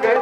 ಜಗತ್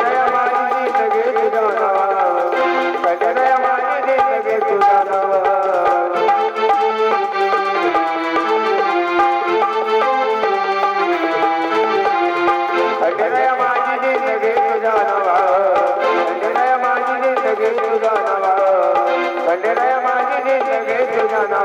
ঢেড়ায় মাঝি নে জগে জানা